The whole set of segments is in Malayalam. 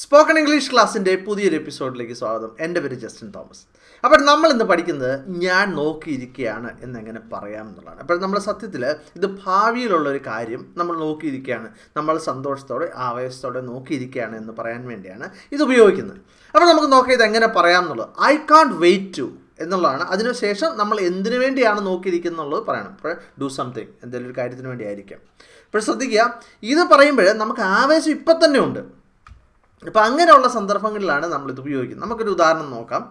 സ്പോക്കൺ ഇംഗ്ലീഷ് ക്ലാസ്സിന്റെ പുതിയൊരു എപ്പിസോഡിലേക്ക് സ്വാഗതം. എന്റെ പേര് ജസ്റ്റിൻ തോമസ്. അപ്പോൾ നമ്മൾ ഇന്ന് പഠിക്കുന്നത് ഞാൻ നോക്കിയിരിക്കുകയാണ് എന്നെങ്ങനെ പറയാം എന്നുള്ളതാണ്. അപ്പോൾ നമ്മൾ സത്യത്തിൽ ഇത് ഭാവിയിലുള്ള ഒരു കാര്യം നമ്മൾ നോക്കിയിരിക്കുകയാണ് നമ്മൾ സന്തോഷത്തോടെ ആവേശത്തോടെ നോക്കിയിരിക്കുകയാണ് എന്ന് പറയാൻ വേണ്ടിയാണ് ഇത് ഉപയോഗിക്കുന്നത്. അപ്പോൾ നമുക്ക് നോക്കാം ഇത് എങ്ങനെ പറയാം എന്നുള്ളത്. ഐ കാൺട്ട് വെയിറ്റ് ടു എന്നുള്ളതാണ്. അതിനുശേഷം നമ്മൾ എന്തിനു വേണ്ടിയാണ് നോക്കിയിരിക്കുന്നുള്ളത് പറയണം. അപ്പോൾ ഡു സംതിങ് എന്തെങ്കിലും ഒരു കാര്യത്തിന് വേണ്ടി ആയിരിക്കാം അപ്പോൾ ശ്രദ്ധിക്കുക. ഇത് പറയുമ്പോൾ നമുക്ക് ആവേശം ഇപ്പം തന്നെ ഉണ്ട്. അപ്പോൾ അങ്ങനെയുള്ള സന്ദർഭങ്ങളിലാണ് നമ്മൾ ഇത് ഉപയോഗിക്കുന്നത്. നമുക്കൊരു ഉദാഹരണം നോക്കാം.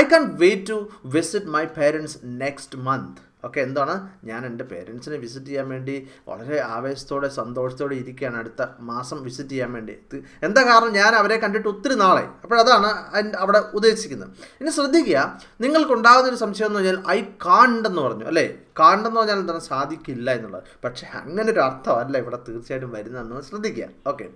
I can't wait to visit my parents next month okay എന്താണ്? ഞാൻ എന്റെ പേരൻസിനെ വിസിറ്റ് ചെയ്യാൻ വേണ്ടി വളരെ ആവേശത്തോടെ സന്തോഷത്തോടെ ഇരിക്കുകയാണ് അടുത്ത മാസം വിസിറ്റ് ചെയ്യാൻ വേണ്ടി. എന്താ കാരണം? ഞാൻ അവരെ കണ്ടിട്ട് ഒത്തിരി നാളായി. അപ്പോഴതാണ് അവിടെ ഉദ്ദേശിക്കുന്നത്. ഇനി ശ്രദ്ധിക്കുക നിങ്ങൾക്കുണ്ടാകുന്ന ഒരു സംശയം എന്ന് പറഞ്ഞാൽ ഐ കാണ്ടെന്ന് പറഞ്ഞു അല്ലേ? കാണ്ടെന്ന് പറഞ്ഞാൽ എന്താണ്? സാധിക്കില്ല എന്നുള്ളത്. പക്ഷേ അങ്ങനെ ഒരു അർത്ഥമല്ല ഇവിടെ തീർച്ചയായിട്ടും വരുന്നതെന്ന് ശ്രദ്ധിക്കുക. Okay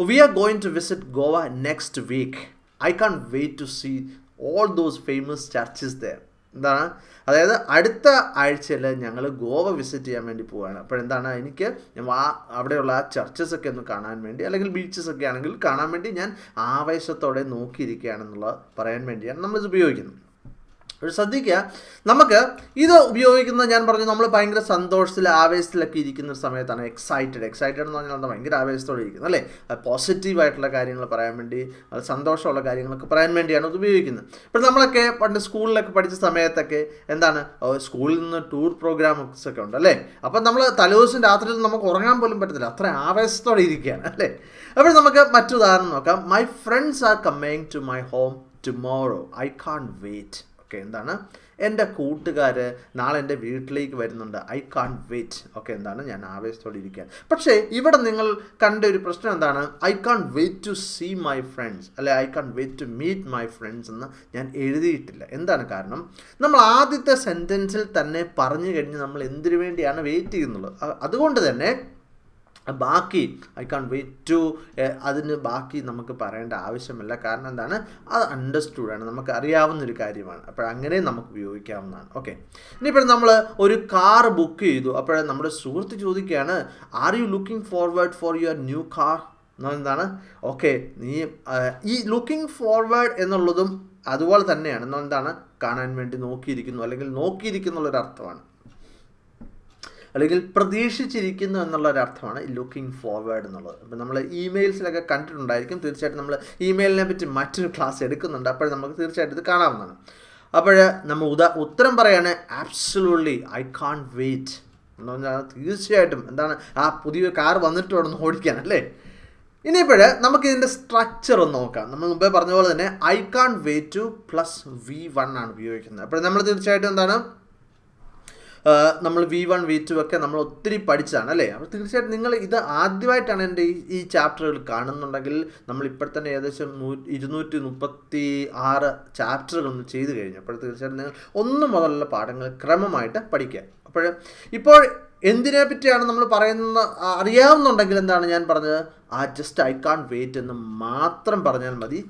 we are going to visit Goa next week. I can't wait to see all those famous churches there. എന്താണ് അതായത് അടുത്ത ആഴ്ചയിൽ ഞങ്ങൾ ഗോവ വിസിറ്റ് ചെയ്യാൻ വേണ്ടി പോവുകയാണ് അപ്പോൾ എന്താണ് എനിക്ക് ആ അവിടെയുള്ള ആ ചർച്ചസ് ഒക്കെ ഒന്ന് കാണാൻ വേണ്ടി അല്ലെങ്കിൽ ബീച്ചസ് ഒക്കെ ആണെങ്കിൽ കാണാൻ വേണ്ടി ഞാൻ ആവേശത്തോടെ നോക്കിയിരിക്കുകയാണെന്നുള്ളത് പറയാൻ വേണ്ടിയാണ് നമ്മളിത് ഉപയോഗിക്കുന്നത് ഒരു ശ്രദ്ധിക്കുക. നമുക്ക് ഇത് ഉപയോഗിക്കുന്നത് ഞാൻ പറഞ്ഞു നമ്മൾ ഭയങ്കര സന്തോഷത്തിൽ ആവേശത്തിലൊക്കെ ഇരിക്കുന്ന ഒരു സമയത്താണ് എക്സൈറ്റഡ് എക്സൈറ്റഡ് എന്ന് പറഞ്ഞാൽ ഭയങ്കര ആവേശത്തോടെ ഇരിക്കുന്നത് അല്ലേ? പോസിറ്റീവ് ആയിട്ടുള്ള കാര്യങ്ങൾ പറയാൻ വേണ്ടി സന്തോഷമുള്ള കാര്യങ്ങളൊക്കെ പറയാൻ വേണ്ടിയാണ് ഇത് ഉപയോഗിക്കുന്നത്. ഇപ്പോൾ നമ്മളൊക്കെ പണ്ട് സ്കൂളിലൊക്കെ പഠിച്ച സമയത്തൊക്കെ എന്താണ്? സ്കൂളിൽ നിന്ന് ടൂർ പ്രോഗ്രാംസ് ഒക്കെ ഉണ്ട് അല്ലേ? അപ്പം നമ്മൾ തലേദിവസം രാത്രിയിൽ നമുക്ക് ഉറങ്ങാൻ പോലും പറ്റത്തില്ല. അത്ര ആവേശത്തോടെ ഇരിക്കുകയാണ് അല്ലേ? അപ്പോൾ നമുക്ക് മറ്റു ഉദാഹരണം നോക്കാം. My friends are coming to my home tomorrow I can't wait okay എന്താണ്? എന്റെ കൂട്ടുകാർ നാളെ എന്റെ വീട്ടിലേക്ക് വരുന്നുണ്ട്. ഐ കാൺ വെയിറ്റ് ഓക്കെ എന്താണ്? ഞാൻ ആവേശത്തോടെ ഇരിക്കുക പക്ഷേ ഇവിടെ നിങ്ങൾ കണ്ട ഒരു പ്രശ്നം എന്താണ്? I can't wait to see my friends അല്ലെ I can't wait to meet my friends എന്ന് ഞാൻ എഴുതിയിട്ടില്ല. എന്താണ് കാരണം? നമ്മൾ ആദ്യത്തെ സെന്റൻസിൽ തന്നെ പറഞ്ഞു കഴിഞ്ഞ് നമ്മൾ എന്തിനു വേണ്ടിയാണ് വെയിറ്റ് ചെയ്യുന്നുള്ളത് അതുകൊണ്ട് തന്നെ ബാക്കി ഐ കാൺ വെയിറ്റ് ടു അതിന് ബാക്കി നമുക്ക് പറയേണ്ട ആവശ്യമില്ല. കാരണം എന്താണ്? അത് അണ്ടർസ്റ്റുഡ് ആണ്. നമുക്ക് അറിയാവുന്ന ഒരു കാര്യമാണ്. അപ്പോൾ അങ്ങനെ നമുക്ക് ഉപയോഗിക്കാവുന്നതാണ്. ഓക്കെ ഇനിയിപ്പോൾ നമ്മൾ ഒരു കാർ ബുക്ക് ചെയ്തു. അപ്പോൾ നമ്മുടെ സുഹൃത്ത് ചോദിക്കുകയാണ് are you looking forward for your new car എന്താണ് ഓക്കെ നീ ഈ ലുക്കിംഗ് ഫോർവേഡ് എന്നുള്ളതും അതുപോലെ തന്നെയാണ്. എന്താണ് കാണാൻ വേണ്ടി നോക്കിയിരിക്കുന്നു. അല്ലെങ്കിൽ നോക്കിയിരിക്കുന്നുള്ളൊരു അർത്ഥമാണ് അല്ലെങ്കിൽ പ്രതീക്ഷിച്ചിരിക്കുന്നു എന്നുള്ള ഒരു അർത്ഥമാണ് ലുക്കിംഗ് ഫോർവേഡ് എന്നുള്ളത്. അപ്പോൾ നമ്മൾ ഇമെയിൽസിലൊക്കെ കണ്ടിട്ടുണ്ടായിരിക്കും. തീർച്ചയായിട്ടും നമ്മൾ ഇമെയിലിനെ പറ്റി മറ്റൊരു ക്ലാസ് എടുക്കുന്നുണ്ട്. അപ്പോൾ നമുക്ക് തീർച്ചയായിട്ടും ഇത് കാണാവുന്നതാണ്. അപ്പോൾ നമ്മൾ ഉദാ ഉത്തരം പറയാണ് ആബ്സലൂട്ട്ലി ഐ കാൺ വെയിറ്റ് എന്ന് പറഞ്ഞാൽ തീർച്ചയായിട്ടും എന്താണ് ആ പുതിയ കാർ വന്നിട്ട് വേണം ഓടിക്കാൻ അല്ലേ? ഇനിയിപ്പോൾ നമുക്ക് ഇതിന്റെ സ്ട്രക്ചർ ഒന്ന് നോക്കാം. നമ്മൾ മുമ്പേ പറഞ്ഞ പോലെ തന്നെ I can't wait to plus V one ആണ് ഉപയോഗിക്കുന്നത്. അപ്പോൾ നമ്മൾ തീർച്ചയായിട്ടും എന്താണ് നമ്മൾ വി വൺ വി ടു ഒക്കെ നമ്മൾ ഒത്തിരി പഠിച്ചതാണ് അല്ലേ? അപ്പോൾ തീർച്ചയായിട്ടും നിങ്ങൾ ഇത് ആദ്യമായിട്ടാണ് എന്റെ ഈ ഈ ചാപ്റ്ററുകൾ കാണുന്നുണ്ടെങ്കിൽ നമ്മൾ ഇപ്പോൾ തന്നെ ഏകദേശം ഇരുന്നൂറ്റി മുപ്പത്തി ആറ് ചാപ്റ്ററുകൾ ചെയ്തു കഴിഞ്ഞു അപ്പോൾ തീർച്ചയായിട്ടും നിങ്ങൾ ഒന്ന് മുതലുള്ള പാഠങ്ങൾ ക്രമമായിട്ട് പഠിക്കുക. അപ്പോൾ ഇപ്പോൾ എന്തിനെ പറ്റിയാണ് നമ്മൾ പറയുന്ന അറിയാവുന്നുണ്ടെങ്കിൽ എന്താണ് ഞാൻ പറഞ്ഞത്? ആ ജസ്റ്റ് ഐ കാൺ വെയിറ്റ് എന്ന് മാത്രം പറഞ്ഞാൽ മതി.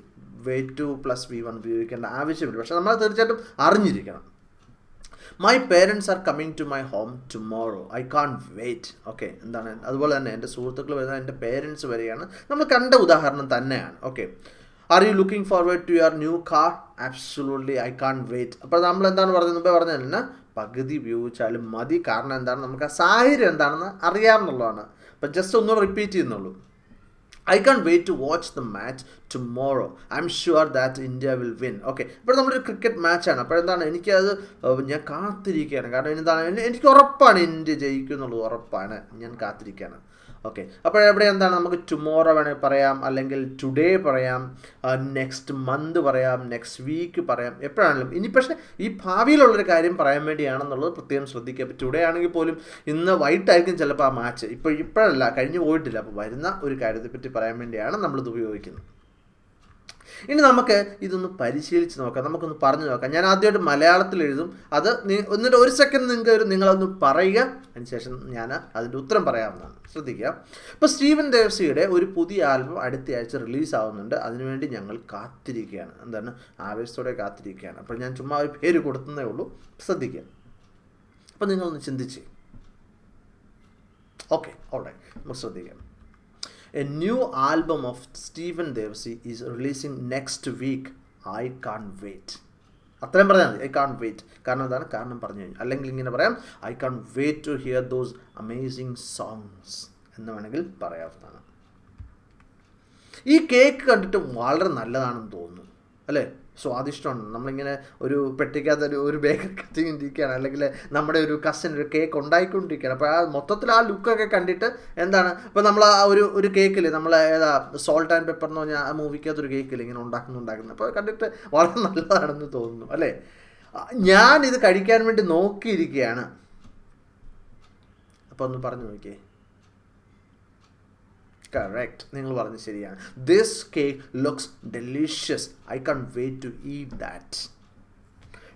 Wait to plus V one ഉപയോഗിക്കേണ്ട ആവശ്യമില്ല. പക്ഷേ നമ്മൾ തീർച്ചയായിട്ടും അറിഞ്ഞിരിക്കണം. My parents are coming to my home tomorrow I can't wait okay എന്താണ്? അതുപോലെ തന്നെ എന്റെ സുഹൃത്തുക്കൾ വരുന്ന എന്റെ പേരൻസ് വരികയാണ് നമ്മൾ കണ്ട ഉദാഹരണം തന്നെയാണ്. Okay are you looking forward to your new car absolutely I can't wait അപ്പോൾ നമ്മൾ എന്താണ് പറഞ്ഞത്? മുമ്പേ പറഞ്ഞതിന് പകുതി ഉപയോഗിച്ചാലും മതി. കാരണം എന്താണ്? നമുക്ക് ആ സാഹചര്യം എന്താണെന്ന് അറിയാമെന്നുള്ളതാണ്. അപ്പം ജസ്റ്റ് ഒന്ന് റിപ്പീറ്റ് ചെയ്യുന്നുള്ളൂ. I can't wait to watch the match tomorrow I'm sure that India will win okay ഇപ്പോൾ നമ്മുടെ ഒരു ക്രിക്കറ്റ് മാച്ചാണ് അപ്പോൾ എന്താണ്? എനിക്കത് ഞാൻ കാത്തിരിക്കുകയാണ്. കാരണം എന്താണ്? എനിക്ക് ഉറപ്പാണ് ഇന്ത്യ ജയിക്കും എന്നുള്ളത് ഉറപ്പാണ്. ഞാൻ കാത്തിരിക്കുകയാണ്. ഓക്കെ അപ്പോൾ എവിടെ എന്താണ്? നമുക്ക് ടുമോറോ വേണമെങ്കിൽ പറയാം. അല്ലെങ്കിൽ ടുഡേ പറയാം. നെക്സ്റ്റ് മന്ത് പറയാം. നെക്സ്റ്റ് വീക്ക് പറയാം. എപ്പോഴാണെങ്കിലും. ഇനി പക്ഷേ ഈ ഭാവിയിലുള്ളൊരു കാര്യം പറയാൻ വേണ്ടിയാണെന്നുള്ളത് പ്രത്യേകം ശ്രദ്ധിക്കുക. അപ്പോൾ ടുഡേ ആണെങ്കിൽ പോലും ഇന്ന് വൈകിട്ടായിരിക്കും ചിലപ്പോൾ ആ മാച്ച് ഇപ്പോൾ ഇപ്പോഴല്ല കഴിഞ്ഞു പോയിട്ടില്ല. അപ്പോൾ വരുന്ന ഒരു കാര്യത്തെപ്പറ്റി പറയാൻ വേണ്ടിയാണ് നമ്മളിത് ഉപയോഗിക്കുന്നത്. ഇനി നമുക്ക് ഇതൊന്ന് പരിശീലിച്ച് നോക്കാം. നമുക്കൊന്ന് പറഞ്ഞു നോക്കാം. ഞാൻ ആദ്യമായിട്ട് മലയാളത്തിൽ എഴുതും. അത് എന്നിട്ട് ഒരു സെക്കൻഡ് നിങ്ങൾക്ക് ഒരു നിങ്ങളൊന്ന് പറയുക. അതിനുശേഷം ഞാൻ അതിന്റെ ഉത്തരം പറയാവുന്നതാണ്. ശ്രദ്ധിക്കുക. ഇപ്പോൾ സ്റ്റീവൻ ദേവ്സിയുടെ ഒരു പുതിയ ആൽബം അടുത്ത ആഴ്ച റിലീസ് ആവുന്നുണ്ട് അതിനുവേണ്ടി ഞങ്ങൾ കാത്തിരിക്കുകയാണ്. എന്താണ്? ആവേശത്തോടെ കാത്തിരിക്കുകയാണ്. അപ്പോൾ ഞാൻ ചുമ്മാ ഒരു പേര് കൊടുത്തതേ ഉള്ളൂ. ശ്രദ്ധിക്കുക. അപ്പോൾ നിങ്ങളൊന്ന് ചിന്തിച്ച്. ഓക്കെ ഓൾറൈറ്റ് നമുക്ക് ശ്രദ്ധിക്കാം. A new album of Steven Devassy is releasing next week I can't wait അത്രയും പറഞ്ഞാൽ മതി. ഐ കാൺ വെയിറ്റ് കാരണം എന്താണ്? കാരണം പറഞ്ഞു കഴിഞ്ഞു. അല്ലെങ്കിൽ ഇങ്ങനെ പറയാം I can't wait to hear those amazing songs എന്ന് വേണമെങ്കിൽ പറയാവുന്നതാണ്. ഈ കേക്ക് കണ്ടിട്ട് വളരെ നല്ലതാണെന്ന് തോന്നുന്നു. അല്ലേ? സ്വാദിഷ്ടമാണ്. നമ്മളിങ്ങനെ ഒരു പെട്ടിക്കകത്ത് ഒരു ഒരു ബേക്കറി കത്തിക്കൊണ്ടിരിക്കുകയാണ്. അല്ലെങ്കിൽ നമ്മുടെ ഒരു കസിൻ ഒരു കേക്ക് ഉണ്ടായിക്കൊണ്ടിരിക്കുകയാണ്. അപ്പോൾ ആ മൊത്തത്തിൽ ആ ലുക്കൊക്കെ കണ്ടിട്ട് എന്താണ്? ഇപ്പോൾ നമ്മൾ ആ ഒരു ഒരു കേക്കിൽ നമ്മൾ ഏതാ സോൾട്ട് ആൻഡ് പെപ്പർ എന്ന് പറഞ്ഞാൽ ആ മൂവിക്കകത്ത് ഒരു കേക്കിൽ ഇങ്ങനെ ഉണ്ടാക്കുന്നു ഉണ്ടാക്കുന്നു അപ്പോൾ കണ്ടിട്ട് വളരെ നല്ലതാണെന്ന് തോന്നുന്നു അല്ലേ? ഞാൻ ഇത് കഴിക്കാൻ വേണ്ടി നോക്കിയിരിക്കുകയാണ്. അപ്പോൾ ഒന്ന് പറഞ്ഞു നോക്കിയേ. കറക്റ്റ് നിങ്ങൾ പറഞ്ഞത് ശരിയാണ്. This cake looks delicious I can't wait to eat that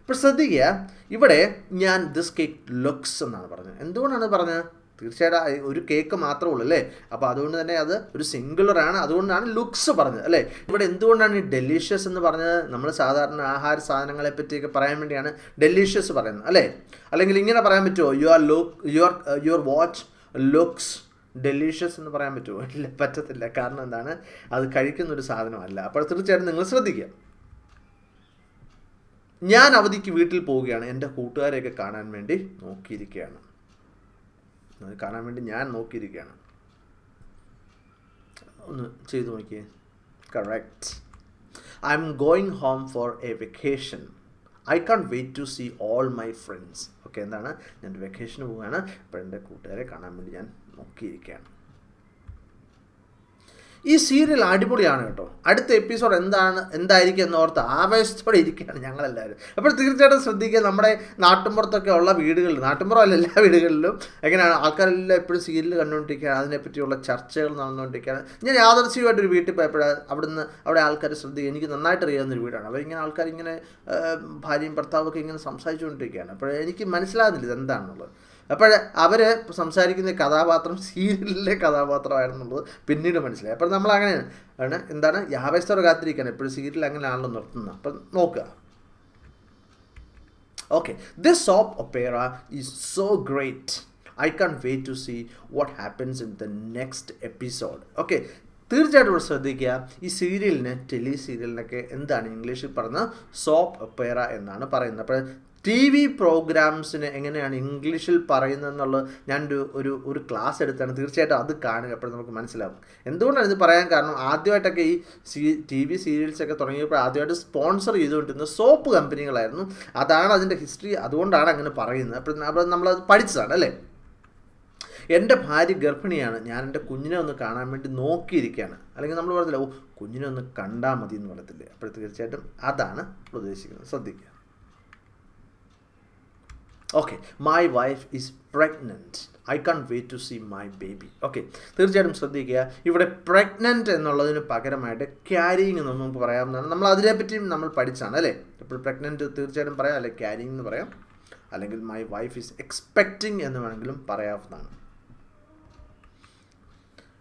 ഇപ്പോൾ ശ്രദ്ധിക്കുക ഇവിടെ ഞാൻ ദിസ് കേക്ക് ലുക്സ് എന്നാണ് പറഞ്ഞത്. എന്തുകൊണ്ടാണ് പറഞ്ഞത്? തീർച്ചയായിട്ടും ഒരു കേക്ക് മാത്രമേ ഉള്ളൂ അല്ലേ? അപ്പോൾ അതുകൊണ്ട് തന്നെ അത് ഒരു സിംഗുലറാണ് അതുകൊണ്ടാണ് ലുക്സ് പറഞ്ഞത് അല്ലേ? ഇവിടെ എന്തുകൊണ്ടാണ് ഈ ഡെലീഷ്യസ് എന്ന് പറഞ്ഞത്? നമ്മൾ സാധാരണ ആഹാര സാധനങ്ങളെ പറ്റിയൊക്കെ പറയാൻ വേണ്ടിയാണ് ഡെലീഷ്യസ് പറയുന്നത് അല്ലേ? അല്ലെങ്കിൽ ഇങ്ങനെ പറയാൻ പറ്റുമോ? You are look your your watch looks delicious എന്ന് പറയാൻ പറ്റുമോ? ഇല്ല പറ്റത്തില്ല. കാരണം എന്താണ്? അത് കഴിക്കുന്ന ഒരു സാധനമല്ല. അപ്പോൾ തീർച്ചയായിട്ടും നിങ്ങൾ ശ്രദ്ധിക്കുക. ഞാൻ അവധിക്ക് വീട്ടിൽ പോവുകയാണ്. എന്റെ കൂട്ടുകാരെയൊക്കെ കാണാൻ വേണ്ടി നോക്കിയിരിക്കുകയാണ്. കാണാൻ വേണ്ടി ഞാൻ നോക്കിയിരിക്കുകയാണ്. ഒന്ന് ചെയ്തു നോക്കിയേ. Correct I'm going home for a vacation I can't wait to see all my friends എന്താണ്? ഞാൻ വെക്കേഷന് പോവുകയാണ്. അപ്പോൾ എന്റെ കൂട്ടുകാരെ കാണാൻ വേണ്ടി ഞാൻ നോക്കിയിരിക്കുകയാണ്. ഈ സീരിയൽ അടിപൊളിയാണ് കേട്ടോ. അടുത്ത എപ്പിസോഡ് എന്താണ് എന്തായിരിക്കും എന്നോർത്ത് ആവേശത്തോടെ ഇരിക്കുകയാണ് ഞങ്ങളെല്ലാവരും. അപ്പോൾ തീർച്ചയായിട്ടും ശ്രദ്ധിക്കുക നമ്മുടെ നാട്ടിൻപുറത്തൊക്കെ ഉള്ള വീടുകളിൽ നാട്ടിൻപുറം അല്ല എല്ലാ വീടുകളിലും എങ്ങനെയാണ് ആൾക്കാരെല്ലാം എപ്പോഴും സീരിയൽ കണ്ടുകൊണ്ടിരിക്കുകയാണ് അതിനെപ്പറ്റിയുള്ള ചർച്ചകൾ നടന്നുകൊണ്ടിരിക്കുകയാണ്. ഞാൻ യാദർശികമായിട്ട് ഒരു വീട്ടിൽ പോയപ്പോഴാണ് അവിടുന്ന് അവിടെ ആൾക്കാർ ശ്രദ്ധിക്കുക. എനിക്ക് നന്നായിട്ട് അറിയാവുന്ന ഒരു വീടാണ്. അപ്പോൾ ഇങ്ങനെ ആൾക്കാർ ഇങ്ങനെ ഭാര്യയും ഭർത്താവൊക്കെ ഇങ്ങനെ സംസാരിച്ചുകൊണ്ടിരിക്കുകയാണ്. അപ്പോൾ എനിക്ക് മനസ്സിലാകുന്നില്ല ഇതെന്താണെന്നുള്ളത്. അപ്പോൾ അവർ സംസാരിക്കുന്ന കഥാപാത്രം സീരിയലിലെ കഥാപാത്രമായിരുന്നുള്ളത് പിന്നീട് മനസ്സിലായി. അപ്പോൾ നമ്മൾ അങ്ങനെയാണ് എന്താണ്? യാവേശ്വര കാത്തിരിക്കുകയാണ് എപ്പോഴും സീരിയൽ അങ്ങനെയാണല്ലോ നിർത്തുന്നത്. അപ്പം നോക്കുക. Okay this soap opera is so great I can't wait to see what happens in the next episode okay തീർച്ചയായിട്ടും ഇവിടെ ശ്രദ്ധിക്കുക. ഈ സീരിയലിന് ടെലി സീരിയലിനൊക്കെ എന്താണ് ഇംഗ്ലീഷിൽ പറഞ്ഞ സോപ്പ് ഒപ്പേറ എന്നാണ് പറയുന്നത്. അപ്പോൾ ടി വി പ്രോഗ്രാംസിന് എങ്ങനെയാണ് ഇംഗ്ലീഷിൽ പറയുന്നതെന്നുള്ളത് ഞാൻ ഒരു ഒരു ഒരു ക്ലാസ് എടുത്താണ് തീർച്ചയായിട്ടും അത് കാണുക. അപ്പോൾ നമുക്ക് മനസ്സിലാവും. എന്തുകൊണ്ടാണ് ഇത് പറയാൻ കാരണം? ആദ്യമായിട്ടൊക്കെ ഈ സീ ടി വി സീരിയൽസൊക്കെ തുടങ്ങിയപ്പോൾ ആദ്യമായിട്ട് സ്പോൺസർ ചെയ്തുകൊണ്ടിരുന്ന സോപ്പ് കമ്പനികളായിരുന്നു. അതാണ് അതിന്റെ ഹിസ്റ്ററി. അതുകൊണ്ടാണ് അങ്ങനെ പറയുന്നത്. അപ്പോൾ നമ്മളത് പഠിച്ചതാണ് അല്ലേ? എന്റെ ഭാര്യ ഗർഭിണിയാണ്. ഞാൻ എന്റെ കുഞ്ഞിനെ ഒന്ന് കാണാൻ വേണ്ടി നോക്കിയിരിക്കുകയാണ്. അല്ലെങ്കിൽ നമ്മൾ പറഞ്ഞില്ല ഓ കുഞ്ഞിനെ ഒന്ന് കണ്ടാൽ മതി എന്ന് പറയത്തില്ലേ? അപ്പോൾ തീർച്ചയായിട്ടും അതാണ് ഉദ്ദേശിക്കുന്നത്. ശ്രദ്ധിക്കുക. Okay my wife is pregnant I can't wait to see my baby okay തീർച്ചയായിട്ടും ശ്രദ്ധിക്കുക. ഇവിടെ പ്രഗ്നന്റ് എന്നുള്ളതിന് പകരമായിട്ട് ക്യാരിങ് എന്ന് നമുക്ക് പറയാവുന്നതാണ്. നമ്മൾ അതിനെപ്പറ്റിയും നമ്മൾ പഠിച്ചാണ് അല്ലേ? ഇപ്പോൾ പ്രഗ്നന്റ് തീർച്ചയായിട്ടും പറയാം അല്ലെ ക്യാരിങ് എന്ന് പറയാം. അല്ലെങ്കിൽ മൈ വൈഫ് ഈസ് എക്സ്പെക്റ്റിംഗ് എന്ന് വേണമെങ്കിലും പറയാവുന്നതാണ്.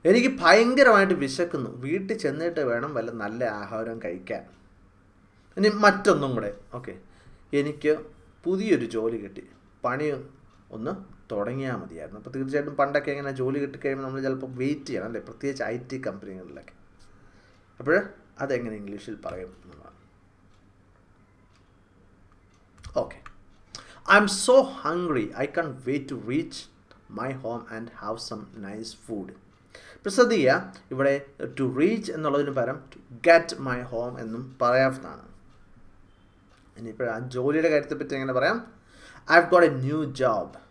എനിക്ക് ഭയങ്കരമായിട്ട് വിശക്കുന്നു. വീട്ടിൽ ചെന്നിട്ട് വേണം വല്ല നല്ല ആഹാരം കഴിക്കാൻ. ഇനി മറ്റൊന്നും കൂടെ. ഓക്കെ. എനിക്ക് പുതിയൊരു ജോലി കിട്ടി. പണി ഒന്ന് തുടങ്ങിയാൽ മതിയായിരുന്നു. അപ്പോൾ തീർച്ചയായിട്ടും പണ്ടൊക്കെ ഇങ്ങനെ ജോലി കിട്ടിക്കഴിയുമ്പോൾ നമ്മൾ ചിലപ്പോൾ വെയിറ്റ് ചെയ്യണം അല്ലേ? പ്രത്യേകിച്ച് ഐ ടി കമ്പനികളിലൊക്കെ അപ്പോൾ അതെങ്ങനെ ഇംഗ്ലീഷിൽ പറയും എന്നുള്ളതാണ്. Okay. I am so hungry I can't wait to reach my home and have some nice food ഇപ്പോൾ ഇവിടെ ടു റീച്ച് എന്നുള്ളതിന് പകരം ടു ഗെറ്റ് മൈ ഹോം എന്നും പറയാവുന്നതാണ്. ഇനിയിപ്പോൾ ആ ജോലിയുടെ കാര്യത്തെ പറ്റി എങ്ങനെ പറയാം? I have got a new job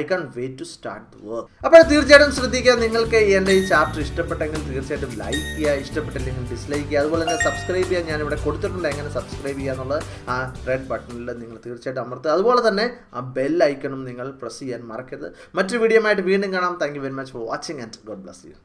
I can't wait to start the work അപ്പോൾ തീർച്ചയായിട്ടും ശ്രദ്ധിക്കുക. നിങ്ങൾക്ക് എന്റെ ഈ ചാപ്റ്റർ ഇഷ്ടപ്പെട്ടെങ്കിൽ തീർച്ചയായിട്ടും ലൈക്ക് ചെയ്യുക ഇഷ്ടപ്പെട്ടില്ലെങ്കിൽ ഡിസ്ലൈക്ക് ചെയ്യുക അതുപോലെ തന്നെ സബ്സ്ക്രൈബ് ചെയ്യാൻ ഞാൻ ഇവിടെ കൊടുത്തിട്ടുണ്ട്. എങ്ങനെ സബ്സ്ക്രൈബ് ചെയ്യുക എന്നുള്ളത് ആ റെഡ് ബട്ടണിൽ നിങ്ങൾ തീർച്ചയായിട്ടും അമർത്തുക. അതുപോലെ തന്നെ ആ ബെൽ ഐക്കണും നിങ്ങൾ പ്രസ് ചെയ്യാൻ മറക്കരുത്. മറ്റൊരു വീഡിയോ ആയിട്ട് വീണ്ടും കാണാം. Thank you very much for watching and God bless you